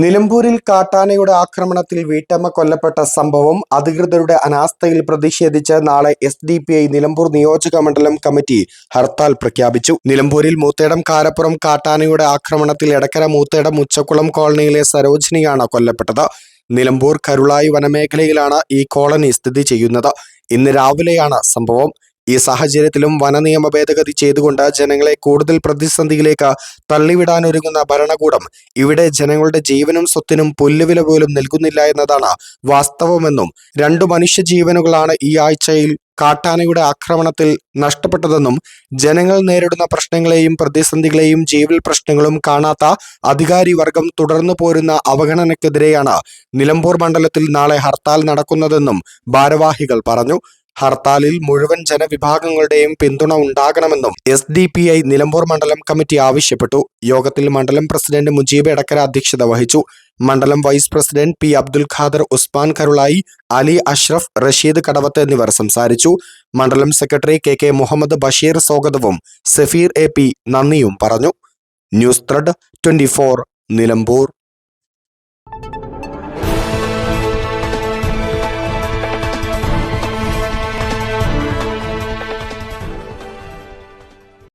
നിലമ്പൂരിൽ കാട്ടാനയുടെ ആക്രമണത്തിൽ വീട്ടമ്മ കൊല്ലപ്പെട്ട സംഭവം അധികൃതരുടെ അനാസ്ഥയിൽ പ്രതിഷേധിച്ച് നാളെ S D P I Nilambur നിയോജക മണ്ഡലം കമ്മിറ്റി ഹർത്താൽ പ്രഖ്യാപിച്ചു. നിലമ്പൂരിൽ മൂത്തേടം കാരപ്പുറം കാട്ടാനയുടെ ആക്രമണത്തിൽ എടക്കര മൂത്തേടം ഉച്ചക്കുളം കോളനിയിലെ സരോജിനിയാണ് കൊല്ലപ്പെട്ടത്. നിലമ്പൂർ കരുളായി വനമേഖലയിലാണ് ഈ കോളനി സ്ഥിതി ചെയ്യുന്നത്. ഇന്ന് രാവിലെയാണ് സംഭവം. ഈ സാഹചര്യത്തിലും വനനിയമ ഭേദഗതി ചെയ്തുകൊണ്ട് ജനങ്ങളെ കൂടുതൽ പ്രതിസന്ധിയിലേക്ക് തള്ളിവിടാനൊരുങ്ങുന്ന ഭരണകൂടം ഇവിടെ ജനങ്ങളുടെ ജീവനും സ്വത്തിനും പുല്ലുവില പോലും നൽകുന്നില്ല എന്നതാണ് വാസ്തവമെന്നും രണ്ടു മനുഷ്യ ജീവനുകളാണ് ഈ ആഴ്ചയിൽ കാട്ടാനയുടെ ആക്രമണത്തിൽ നഷ്ടപ്പെട്ടതെന്നും ജനങ്ങൾ നേരിടുന്ന പ്രശ്നങ്ങളെയും പ്രതിസന്ധികളെയും ജീവൽ പ്രശ്നങ്ങളും കാണാത്ത അധികാരി വർഗം തുടർന്നു പോരുന്ന അവഗണനക്കെതിരെയാണ് നിലമ്പൂർ മണ്ഡലത്തിൽ നാളെ ഹർത്താൽ നടക്കുന്നതെന്നും ഭാരവാഹികൾ പറഞ്ഞു. ഹർത്താലിൽ മുഴുവൻ ജനവിഭാഗങ്ങളുടെയും പിന്തുണ ഉണ്ടാകണമെന്നും S D P I Nilambur മണ്ഡലം കമ്മിറ്റി ആവശ്യപ്പെട്ടു. യോഗത്തിൽ മണ്ഡലം പ്രസിഡന്റ് മുജീബ് എടക്കര അധ്യക്ഷത വഹിച്ചു. മണ്ഡലം vice president P Abdul Khader Usman Karulai Ali Ashraf Rasheed Kadavath എന്നിവർ സംസാരിച്ചു. മണ്ഡലം secretary K K Muhammad Basheer സ്വാഗതവും സഫീർ എ പി നന്ദിയും പറഞ്ഞു. News thread twenty Nilambur.